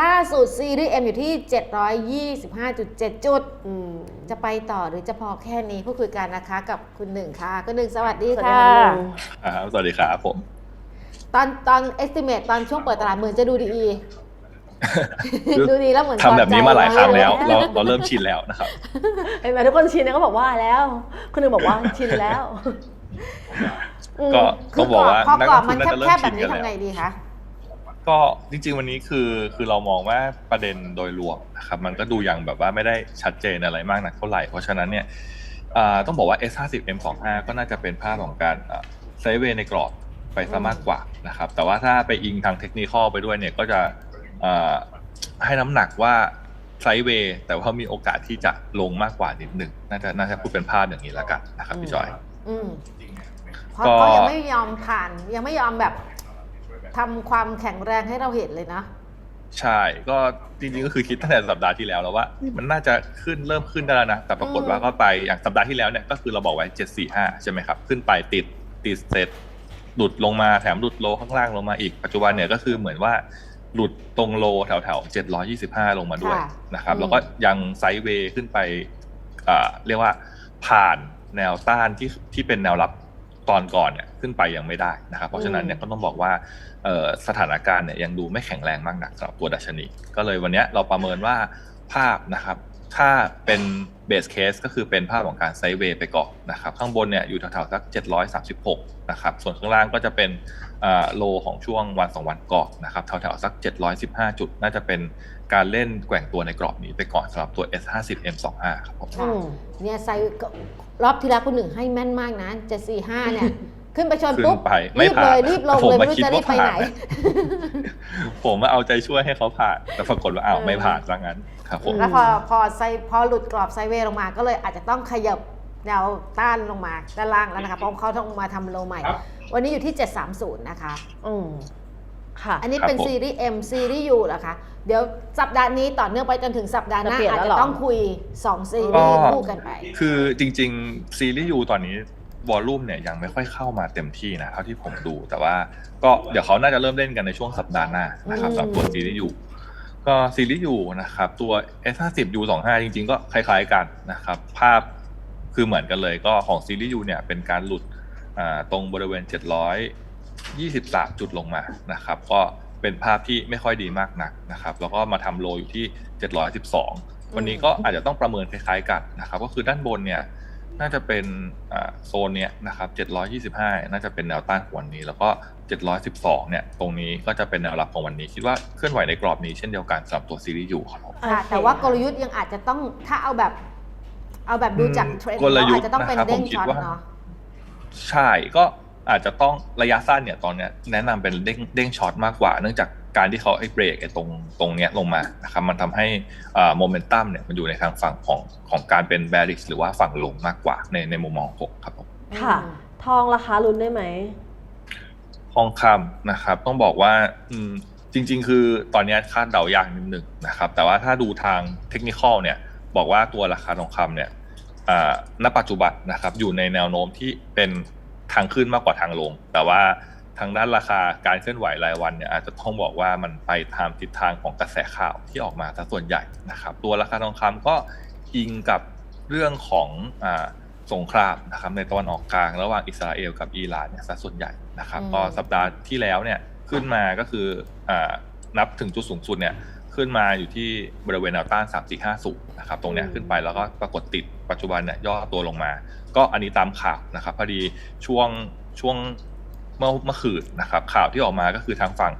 ล่าสุดซีรีส์ M อยู่ที่ 725.7 จุดอืมจะไปต่อหรือจะพอแค่นี้พูดคุยกันนะคะ กับคุณหนึ่งค่ะ คุณหนึ่งสวัสดีสวัสดีค่ะค่ะลุงอ่าสวัสดีครับผม ตอนตอน estimate ตอนช่วงเปิดตลาดเหมือนจะดูดีดูดีแล้วเหมือนทำแบบนี้มาหลายครั้งแล้วพอใจเราเราเริ่มชินแล้วนะครับเห็นไหมทุกคนชินนะก็บอกว่าแล้วคนหนึ่งบอกว่าชินแล้วอืมก็คืต้องบอกว่าพอนักกรลอบงทุมันนน่าจะเริ่แคมบๆแบชิบนนี้กันทำไงแล้วดีคะ ก็จริงๆวันนี้คือคือเรามองว่าประเด็นโดยรวมนะครับมันก็ดูยังแบบว่าไม่ได้ชัดเจนอะไรมากนักเท่าไหร่ เพราะฉะนั้นเนี่ยอ่าต้องบอกว่า S50 M25 ก็น่าจะเป็นภาพของการไซเวในกรอบไปซะมากกว่านะครับแต่ว่าถ้าไปอิงทางเทคนิคอลไปด้วยเนี่ยก็จะอ่าให้น้ำหนักว่าไซด์เวย์แต่ว่ามีโอกาสที่จะลงมากกว่านิดหนึ่งน่าจะน่าจะพูดเป็นภาพอย่างนี้แล้วกันนะครับพี่จอยอืมเพราะก็เขายังไม่ยอมผ่านยังไม่ยอมแบบ ทำความแข็งแรงให้เราเห็นเลยนะใช่ก็จริงๆก็คือคิดตั้งแต่สัปดาห์ที่แล้วแล้วว่านี่มันน่าจะขึ้นเริ่มขึ้นได้แล้วนะแต่ปรากฏว่าก็ไปอย่างสัปดาห์ที่แล้วเนี่ยก็คือเราบอกไว้745ใช่ไหมครับ ขึ้นไปติดติดเสร็จหลุดลงมาแถมหลุดโลข้างล่างลงมาอีกปัจจุบันเนี่ยก็คือเหมือนว่าหลุดตรงโลแถวแถวๆ725ลงมาด้วยค่ะนะครับอืมแล้วก็ยังไซด์เวย์ขึ้นไปอ่าเรียกว่าผ่านแนวต้านที่ที่เป็นแนวรับ ตอนก่อนเนี่ยขึ้นไปยังไม่ได้นะครับเพราะฉะนั้นเนี่ยก็ต้องบอกว่าเอ่อสถานการณ์เนี่ยยังดูไม่แข็งแรงมากนักสำหรับตัวดัชนี ก็เลยวันเนี้ยเราประเมินว่าภาพนะครับ ถ้าเป็นเบสเคสก็คือเป็นภาพของการไซด์เวย์ไปก่อนนะครับ ข้างบนเนี่ยอยู่แถวๆสัก 736 นะครับ ส่วนข้างล่างก็จะเป็นโลของช่วงวันสองวันก่อนนะครับแถวๆสัก 715 จุด น่าจะเป็นการเล่นแกว่งตัวในกรอบนี้ไปก่อนสำหรับตัว S50 M25 ครับผมค่ะอืมเนี่ยไซรอบที่แล้วคุณหนึ่งให้แม่นมากนะเจ็ดสี่ห้าเนี่ย ขึ้นไปชนขึ้ปุ๊บนไปไม่รีบผ่าเลนยรีบลงผมเลยมาไม่รู้คิดจะรีบว่าไปผ่าไหนนผมมาเอาใจช่วยให้เขาผ่านแต่ปรากฏว่าอ้าวไม่ผ่านซะงั้นครับผมแล้วพอพอไซพอหลุดกรอบไซด์เวย์ลงมาก็เลยอาจจะต้องขยับแนวต้านลงมาด้านล่างแล้วนะคะเพราะเขาต้องมาทำโลใหม่ วันนี้อยู่ที่ 730 นะคะอืมค่ะ อันนี้ครับเป็นผมซีรีส์ M ซีรีส์ U เหรอคะ เดี๋ยวสัปดาห์นี้ต่อเนื่องไปจนถึงสัปดาห์หน้าจะเปลี่ยนอาจแล้วจะเหรอต้องคุย 2 ซีรีส์คู่กันไป คือจริง ๆ ซีรีส์ยูตอนนี้ วอลลุ่มเนี่ยยังไม่ค่อยเข้ามาเต็มที่นะเท่าที่ผมดู แต่ว่าก็เดี๋ยวเขาน่าจะเริ่มเล่นกันในช่วงสัปดาห์หน้านะครับอืมสำหรับตัวซีรีส์ยูก็ซีรีส์ยูนะครับตัว S50 U25 จริง ๆ ก็คล้าย ๆกันนะครับภาพคือเหมือนกันเลยก็ของซีรีส์ยูเนี่ยเป็นการหลุดอ่าตรงบริเวณ 723 จุดลงมานะครับก็เป็นภาพที่ไม่ค่อยดีมากนักนะครับแล้วก็มาทำโลอยู่ที่ 712 วันนี้ก็อาจจะต้องประเมินคล้ายๆกันนะครับก็คือด้านบนเนี่ย น่าจะเป็นอ่าโซนเนี้ยนะครับ725 น่าจะเป็นแนวต้านของวันนี้ แล้วก็ 712 เนี่ย ตรงนี้ก็จะเป็นแนวรับของวันนี้ คิดว่าเคลื่อนไหวในกรอบนี้เช่นเดียวกันสำหรับตัวซีรีส์อยู่ครับผมค่ะโอเคแต่ว่ากลยุทธ์ยังอาจจะต้องถ้าเอาแบบ เอาแบบดูจากเทรนด์กลยุทธ์อาจจะต้องเป็นนะครับเด้งผมคิดช็อตว่าเนาะใช่ก็อาจจะต้องระยะสั้นเนี่ยตอนเนี้ยแนะนำเป็นเด้งเด้งช็อตมากกว่า เนื่องจาก การที่เขาไอ้เบรกไอ้ตรงตรงเนี้ยลงมานะครับมันทำให้โมเมนตัมเนี่ยมันอยู่ในทางฝั่งของของการเป็น bearish หรือว่าฝั่งลงมากกว่าในในมุมมองผมครับผมค่ะอืมทองราคาลุ้นได้ไหมทองคำนะครับ ต้องบอกว่าอืมจริง ๆ คือตอนเนี้ยคาดเดายากนิดหนึ่งนะครับ แต่ว่าถ้าดูทางเทคนิคอลเนี่ย บอกว่าตัวราคาทองคำเนี่ยอ่าณปัจจุบันนะครับ อยู่ในแนวโน้มที่เป็นทางขึ้นมากกว่าทางลง แต่ว่า ทางด้านราคาการเคลื่อนไหวรายวันเนี่ยอาจจะต้องบอกว่ามันไปตามทิศทางของกระแสข่าวที่ออกมาซะส่วนใหญ่นะครับ ตัวราคาทองคำก็อิงกับเรื่องของอ่าสงครามนะครับในตะวันออกกลางระหว่างอิสราเอลกับอิหร่านเนี่ยซะส่วนใหญ่นะครับอืมก็สัปดาห์ที่แล้วเนี่ยขึ้นมาก็คืออานับถึงจุดสูงสุดเนี่ยขึ้นมาอยู่ที่บริเวณแนวต้าน 3450 นะครับ ตรงเนี้ยขึ้นไปแล้วก็ปรากฏติดปัจจุบันเนี่ยย่อตัวลงมา ก็อันนี้ตามข่าวนะครับพอดีช่วงช่วง เมื่อเมื่อคืนนะครับ ข่าวที่ออกมาก็คือทางฝั่ง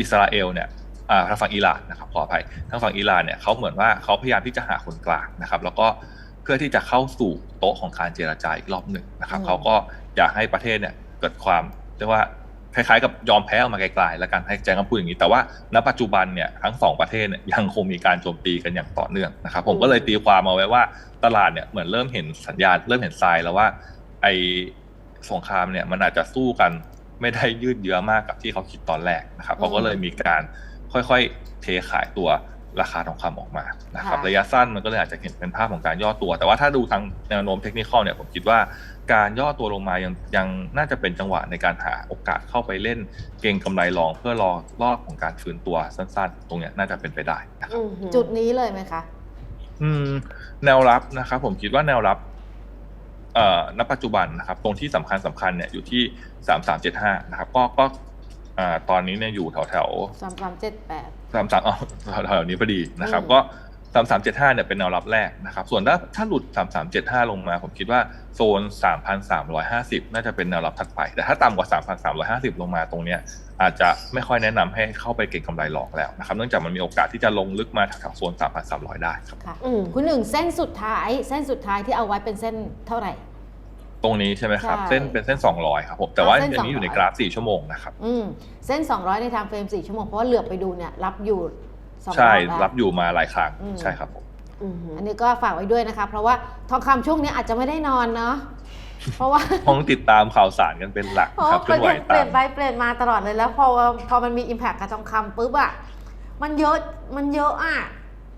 อิสราเอลเนี่ยอ่าทางฝั่งอิหร่านนะครับขออภัยทางฝั่งอิหร่านเนี่ยเขาเหมือนว่าเขาพยายามที่จะหาคนกลางนะครับ แล้วก็เพื่อที่จะเข้าสู่โต๊ะของการเจรจาอีกรอบหนึ่งนะครับอืมเขาก็อยากให้ประเทศเนี่ยเกิดความเรียกว่าคล้ายๆกับยอมแพ้ออกมาไกลๆแล้วกันให้แจ้งคำพูดอย่างนี้ แต่ว่าณปัจจุบันเนี่ยทั้งสองประเทศเนี่ยยังคงมีการโจมตีกันอย่างต่อเนื่องนะครับ ผมก็เลยตีความมาไว้ว่าตลาดเนี่ยเหมือนเริ่มเห็นสัญญาณเริ่มเห็นทรายแล้วว่าไอ สงครามเนี่ยมันอาจจะสู้กันไม่ได้ยืดเยื้อมากกับที่เขาคิดตอนแรกนะครับเขาก็เลยมีการค่อยๆเทขายตัวราคาทองคำออกมานะครับค่ะระยะสั้นมันก็เลยอาจจะเห็นเป็นภาพของการย่อตัว แต่ว่าถ้าดูทางแนวโน้มเทคนิคเนี่ยผมคิดว่าการย่อตัวลงมายังยังน่าจะเป็นจังหวะในการหาโอกาสเข้าไปเล่นเก็งกำไรรองเพื่อรอรอบของการฟื้นตัวสั้นๆ ตรงเนี้ยน่าจะเป็นไปได้นะครับอือหือจุดนี้เลยไหมคะ อืม แนวรับนะครับผมคิดว่าแนวรับเอ่อ ณปัจจุบันนะครับ ตรงที่สำคัญสำคัญเนี่ยอยู่ที่สามสามเจ็ดห้านะครับ ก็ก็อ่าตอนนี้เนี่ยอยู่แถวแถวสามสามเจ็ดแปดสามสามอ๋อแถวๆนี้พอดีนะครับอืมก็ สามสามเจ็ดห้าเนี่ยเป็นแนวรับแรกนะครับ ส่วนถ้าถ้าหลุดสามสามเจ็ดห้าลงมา ผมคิดว่าโซนสามพันสามร้อยห้าสิบน่าจะเป็นแนวรับถัดไป แต่ถ้าต่ำกว่าสามพันสามร้อยห้าสิบลงมาตรงเนี้ยอาจจะไม่ค่อยแนะนำให้เข้าไปเก็งกำไรหลอกแล้วนะครับ เนื่องจากมันมีโอกาสที่จะลงลึกมาแถวๆโซนสามพันสามร้อยได้ครับค่ะอืมคุณหนึ่งเส้นสุดท้าย เส้นสุดท้ายที่เอาไว้เป็นเส้นเท่าไหร่ ตรงนี้ใช่ไหมครับใช่เส้นเป็นเส้น 200ครับผมแต่ว่าอ่าเส้นอันนี้อยู่ใน200กราฟ4ชั่วโมงนะครับอืมเส้น 200 ในทางเฟรม4ชั่วโมงเพราะว่าเหลือบไปดูเนี่ยรับอยู่ สองใช่แล้ว รับอยู่มาหลายครั้งอืม ใช่ครับผม อือหืออันนี้ก็ฝากไว้ด้วยนะคะ เพราะว่าทองคำช่วงนี้อาจจะไม่ได้นอนเนาะเพราะว่าคงติดตามข่าวสารกันเป็นหลักเพราะครับเคลื่อนไหวเปลี่ตายม นไปเปลี่ยนมาตลอดเลยแล้วพอพอมันมี Impact กับทองคำปุ๊บอะมันเยอะมันเยอะอะ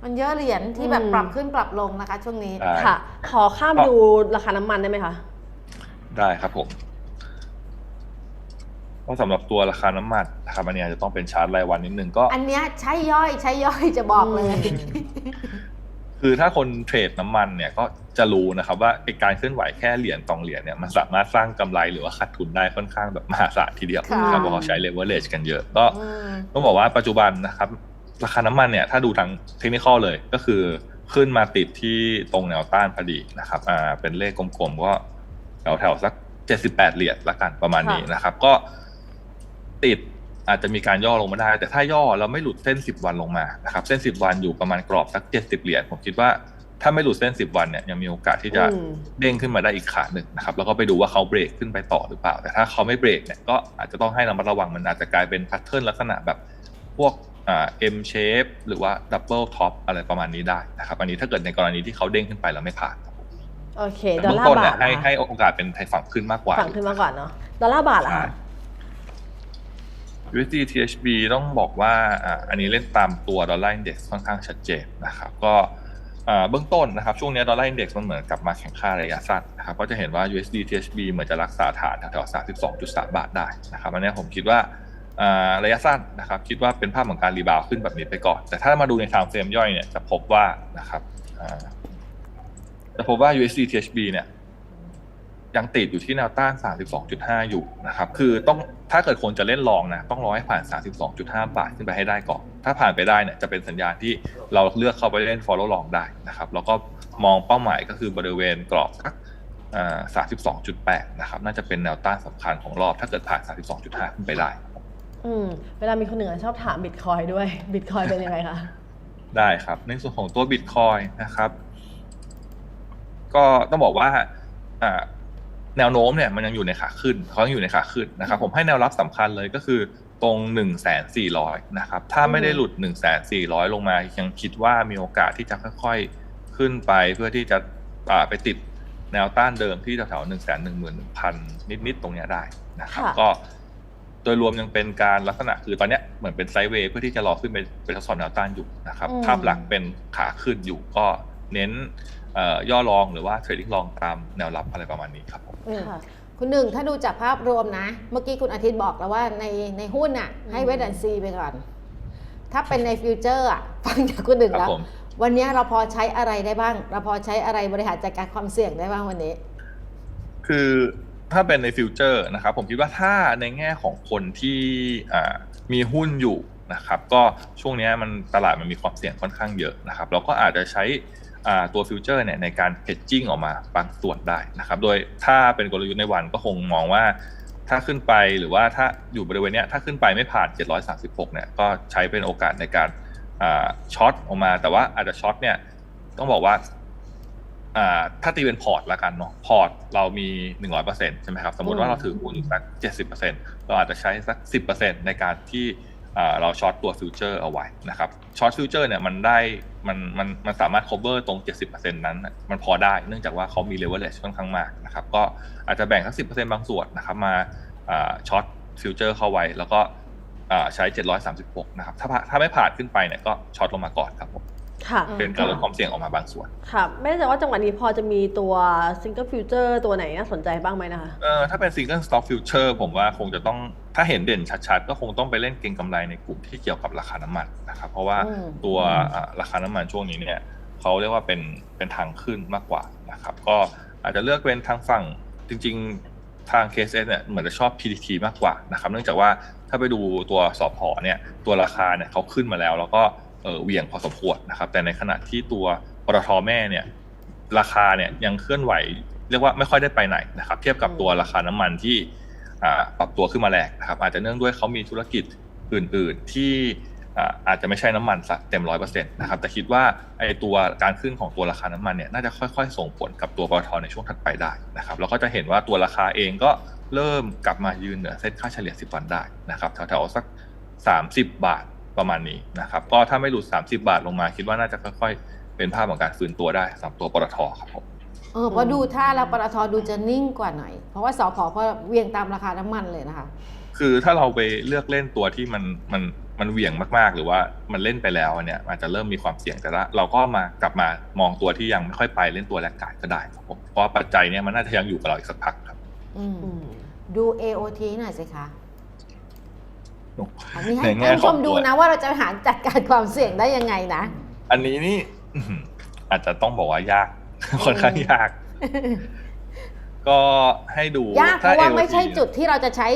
มันเยอะเหรียญที่แบบปรับขึ้นปรับลงนะคะ ช่วงนี้ ได้ ค่ะ ขอข้ามดูราคาน้ำมันได้ไหมคะ ได้ครับผม ก็สำหรับตัวราคาน้ำมันนะครับอันนี้อาจจะต้องเป็นชาร์ตรายวันนิดนึงก็ อันเนี้ยใช้ย่อยใช้ย่อยจะบอกเลย คือถ้าคนเทรดน้ำมันเนี่ยก็จะรู้นะครับ ว่าไอ้การเคลื่อนไหวแค่เหรียญสองเหรียญเนี่ยมันสามารถสร้างกำไรหรือว่าขาดทุนได้ค่อนข้างแบบมหาศาลทีเดียวค่ะนะครับเพราะเขาใช้ leverage กันเยอะ ก็อืมต้องบอกว่าปัจจุบันนะครับ ราคาน้ำมันเนี่ยถ้าดูทางเทคนิคอลเลยก็คือขึ้นมาติดที่ตรงแนวต้านพอดีนะครับอ่าเป็นเลขกลมๆก็แถวๆสัก78เหรียญละกันประมาณนี้นะครับ ก็ ติดอาจจะมีการย่อลงมาได้ แต่ถ้าย่อแล้วไม่หลุดเส้น 10 วันลงมานะครับเส้น 10 วันอยู่ประมาณกรอบสัก 70 เหรียญผมคิดว่าถ้าไม่หลุดเส้น 10 วันเนี่ยยังมีโอกาสที่จะอืมเด้งขึ้นมาได้อีกขาหนึ่งนะครับแล้วก็ไปดูว่าเขาเบรกขึ้นไปต่อหรือเปล่า แต่ถ้าเขาไม่เบรกเนี่ยก็อาจจะต้องให้ระมัดระวังมันอาจจะกลายเป็นแพทเทิร์นลักษณะแบบพวกอ่า M shape หรือว่า double top อะไรประมาณนี้ได้นะครับอันนี้ถ้าเกิดในกรณีที่เขาเด้งขึ้นไปแล้วไม่ผ่านครับผมโอเคแต่ดอลเบื้องลาร์ต้นบาเนี่ยทให้นะคะให้โอกาสเป็นไทยฝั่งขึ้นมากกว่า ฝั่งขึ้นมากกว่าเนาะดอลลาร์บาทเหรอใช่คะ USD THB ต้องบอกว่าอันนี้เล่นตามตัวดอลลาร์อินเด็กซ์ค่อนข้างชัดเจนนะครับก็เบื้องต้นนะครับช่วงนี้ดอลลาร์อินเด็กซ์มันเหมือนกลับมาแข่งค่าระยะสั้นนะครับก็จะเห็นว่า USD THB เหมือนจะรักษาฐานแถวๆ32.3 บาทได้นะครับอันนี้ผมคิดว่าระยะสั้นนะครับคิดว่าเป็นภาพของการรีบาวขึ้นแบบนี้ไปก่อน แต่ถ้ามาดูในไทม์เฟรมย่อยเนี่ยจะพบว่านะครับจะพบว่า USD THB เนี่ย ยังติดอยู่ที่แนวต้าน 32.5 อยู่นะครับ คือต้องถ้าเกิดคนจะเล่นลองนะต้องรอให้ผ่าน 32.5 บาทขึ้นไปให้ได้ก่อน ถ้าผ่านไปได้เนี่ยจะเป็นสัญญาณที่เราเลือกเข้าไปเล่น follow long ได้นะครับ แล้วก็มองเป้าหมายก็คือบริเวณกรอบสักอ่า32.8 นะครับ น่าจะเป็นแนวต้านสำคัญของรอบ ถ้าเกิดผ่าน 32.5 ขึ้นไปได้อืมเวลามีคนเหนือชอบถามบิตคอยด้วยบิตคอยเป็นยังไงคะ ได้ครับ ในส่วนของตัว Bitcoin นะครับ ก็ต้องบอกว่าอ่า แนวโน้มเนี่ยมันยังอยู่ในขาขึ้นเขายังอยู่ในขาขึ้นนะครับ ผมให้แนวรับสำคัญเลยก็คือตรง1นึ่งแสนสี่ร้อยนะครับถ้าไม่ได้หลุด1นึ่งแสนสี่ร้อยลงมายังคิดว่ามีโอกาสที่จะค่อยๆขึ้นไปเพื่อที่จะอ่าไปติดแนวต้านเดิมที่แถวๆหนึ่งแสนหนึ่งหมื่นหนึ่งพันนิดๆตรงเนี้ยได้นะครับค่ะก็โดยรวมยังเป็นการลักษณะคือตอนเนี้ยเหมือนเป็นไซด์เวย์เพื่อที่จะรอขึ้นไปเป็นทดสอบแนวต้านอยู่นะครับอืมภาพลักษณ์เป็นขาขึ้นอยู่ก็เน้นเอ่อ ย่อรองหรือว่าเทรดดิ้งรองตามแนวรับอะไรประมาณนี้ครับผมอืมค่ะคุณหนึ่งถ้าดูจากภาพรวมนะ เมื่อกี้คุณอาทิตย์บอกแล้วว่าในในหุ้นอะให้อืมเวทแอนซีไปก่อน ถ้าเป็นในฟิวเจอร์อะฟังจากคุณหนึ่งครับแล้วผมวันนี้เราพอใช้อะไรได้บ้าง เราพอใช้อะไรบริหารจัดการความเสี่ยงได้บ้างวันนี้ คือถ้าเป็นในฟิวเจอร์นะครับผมคิดว่าถ้าในแง่ของคนที่อ่ามีหุ้นอยู่นะครับ ก็ช่วงเนี้ยมันตลาดมันมีความเสี่ยงค่อนข้างเยอะนะครับ เราก็อาจจะใช้อ่า ตัวฟิวเจอร์เนี่ยในการ hedging ออกมาบางส่วนได้นะครับ โดยถ้าเป็นกลยุทธ์ในวันก็คงมองว่าถ้าขึ้นไปหรือว่าถ้าอยู่บริเวณเนี้ยถ้าขึ้นไปไม่ผ่าน 736 เนี่ยก็ใช้เป็นโอกาสในการช็อตออกมา แต่ว่าอาจจะช็อตเนี่ยต้องบอกว่าถ้าตีเป็นพอร์ตละกันเนาะพอร์ตเรามี 100%ใช่ไหมครับ สมมติว่าเราถือหุ้นสัก 70%เราอาจจะใช้สัก 10%ในการที่เราช็อตตัวฟิวเจอร์เอาไว้นะครับช็อตฟิวเจอร์เนี่ยมันได้ มันมันมันสามารถ cover ตรง 70%นั้น มันพอได้เนื่องจากว่าเขามี leverage ค่อนข้างมากนะครับ ก็อาจจะแบ่งสัก 10%บางส่วนนะครับ มาช็อตฟิวเจอร์เข้าไว้ แล้วก็ใช้ 736 นะครับ ถ้าถ้าไม่ผ่านขึ้นไปเนี่ยก็ช็อตลงมาก่อนครับผม ค่ะอืมเป็นการลดความเสี่ยงออกมาบางส่วน ค่ะ ไม่แน่ใจว่าจังหวะนี้พอจะมีตัวซิงเกิลฟิวเจอร์ตัวไหนน่าสนใจบ้างไหมนะคะ เอ่อถ้าเป็น single stock future ผมว่าคงจะต้องถ้าเห็นเด่นชัดๆ ก็คงต้องไปเล่นเก็งกำไรในกลุ่มที่เกี่ยวกับราคาน้ำมันนะครับ เพราะว่าอืมตัวอ่าราคาน้ำมันช่วงนี้เนี่ยเขาเรียกว่าเป็นเป็นทางขึ้นมากกว่านะครับ ก็อาจจะเลือกเป็นทางฝั่งจริง ๆทาง KSS เนี่ยเหมือนจะชอบ PTT มากกว่านะครับ เนื่องจากว่าถ้าไปดูตัวสอพอเนี่ยตัวราคาเนี่ยเขาขึ้นมาแล้วแล้วก็ เออเวียงพอสมควรนะครับ แต่ในขณะที่ตัวปตทแม่เนี่ย ราคาเนี่ยยังเคลื่อนไหว เรียกว่าไม่ค่อยได้ไปไหนนะครับ เทียบกับตัวราคาน้ำมันที่ปรับตัวขึ้นมาแรงนะครับ อาจจะเนื่องด้วยเขามีธุรกิจอื่น ๆ ที่อาจจะไม่ใช่น้ำมันสักเต็มร้อยเปอร์เซ็นต์นะครับ แต่คิดว่าไอ้ตัวการขึ้นของตัวราคาน้ำมันเนี่ยน่าจะค่อย ๆ ส่งผลกับตัวปตทในช่วงถัดไปได้นะครับแล้วก็จะเห็นว่าตัวราคาเองก็เริ่มกลับมายืนเหนือเส้นค่าเฉลี่ย 10 วันได้นะครับแถวๆสัก 30 บาท ประมาณนี้นะครับก็ถ้าไม่หลุด 30 บาทลงมา คิดว่าน่าจะค่อยๆ เป็นภาพของการฟื้นตัวได้สำหรับตัวปตทครับผมเออเพราะดูท่าแล้วปตทดูจะนิ่งกว่าหน่อย เพราะว่าสพพอเวียงตามราคาน้ำมันเลยนะคะ คือถ้าเราไปเลือกเล่นตัวที่มันมันมันเหวี่ยงมากๆ หรือว่ามันเล่นไปแล้วเนี่ยอาจจะเริ่มมีความเสี่ยงแต่ละเราก็มากลับมามองตัวที่ยังไม่ค่อยไปเล่นตัวแรกกาดก็ได้ครับผมเพราะว่าปัจจัยเนี่ยมันน่าจะยังอยู่กับเราอีกสักพักครับ อืมอืมดู AOT หน่อยสิคะ อันนี้ให้ในแง่ท่านผู้ชมของตัวดูนะว่าเราจะหาจัดการความเสี่ยงได้ยังไงนะ อันนี้นี่อื้อหืออาจจะต้องบอกว่ายาก ค่อนข้างยาก ก็ให้ดูยากเพราะว่าถ้ไม่ใช่ AOT จุดที่เราจะใช้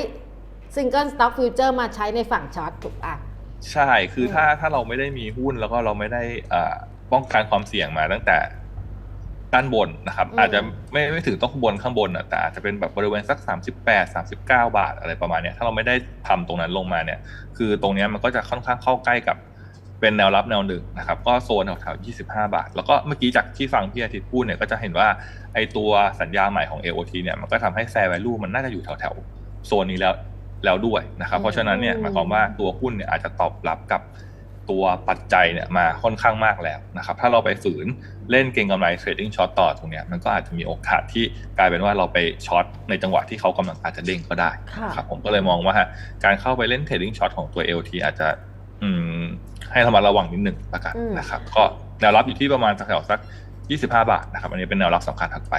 Single Stock Future มาใช้ในฝั่งช็อตถูกปะใช่คือถ้าถ้าเราไม่ได้มีหุ้นแล้วก็เราไม่ได้อ่าป้องกันความเสี่ยงมาตั้งแต่ ด้านบนนะครับอืมอาจจะไม่ไม่ถึงต้องบนข้างบนอะแต่อาจจะเป็นแบบบริเวณสัก 38 39 บาทอะไรประมาณเนี้ยถ้าเราไม่ได้ทำตรงนั้นลงมาเนี่ย คือตรงเนี้ยมันก็จะค่อนข้างเข้าใกล้กับเป็นแนวรับแนวหนึ่งนะครับ ก็โซนแถวๆ25 บาท แล้วก็เมื่อกี้จากที่ฟังพี่อาทิตย์พูดเนี่ยก็จะเห็นว่าไอตัวสัญญาใหม่ของ AOT เนี่ยมันก็ทำให้ fair value มันน่าจะอยู่แถวๆโซนนี้แล้วแล้วด้วยนะครับ เพราะฉะนั้นเนี่ยหมายความว่าตัวหุ้นเนี่ยอาจจะตอบรับกับ ตัวปัจจัยเนี่ยมาค่อนข้างมากแล้วนะครับถ้าเราไปฝืนเล่นเก็งกำไรเทรดดิ้งช็อตต่อตรงเนี้ยมันก็อาจจะมีโอกาสที่กลายเป็นว่าเราไปช็อตในจังหวะที่เขากำลังอาจจะเด้งก็ได้ค่ะนะครับผมก็เลยมองว่าการเข้าไปเล่นเทรดดิ้งช็อตของตัว LT อาจจะอืมให้ระมัดระวังนิดหนึ่งละกันอืมนะครับก็แนวรับอยู่ที่ประมาณแถวๆสัก 25 บาทนะครับอันนี้เป็นแนวรับสำคัญถัดไป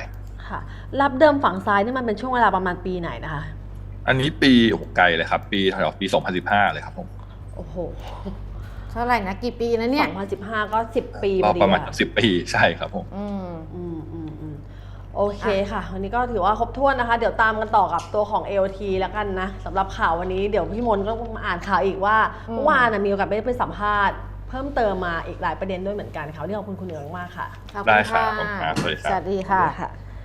ค่ะรับเดิมฝั่งซ้ายนี่มันเป็นช่วงเวลาประมาณปีไหนนะคะ อันนี้ปีโอ้โหไกลเลยครับ ปีแถวๆปี 2015 เลยครับผมโอ้โห เท่าไหร่นะกี่ปีนะเนี่ย2015 ก็ 10 ปีก็พอดีประมาณอะ10ปีใช่ครับผม อืม อืมอืมอืมโอเคค่ะ วันนี้ก็ถือว่าครบถ้วนนะคะ เดี๋ยวตามกันต่อกับตัวของ AOT แล้วกันนะสำหรับข่าววันนี้เดี๋ยวพี่มนต์ก็มาอ่านข่าวอีกว่าอืม เมื่อวานน่ะมีโอกาสได้ไปสัมภาษณ์เพิ่มเติมมาอีกหลายประเด็นด้วยเหมือนกันค่ะวันนี้ขอบคุณคุณเหนือมากๆค่ะ ขอบได้คุณครัค่ะบผมครับสวัสดีครับ สวัสดีค่ะ ค่ะ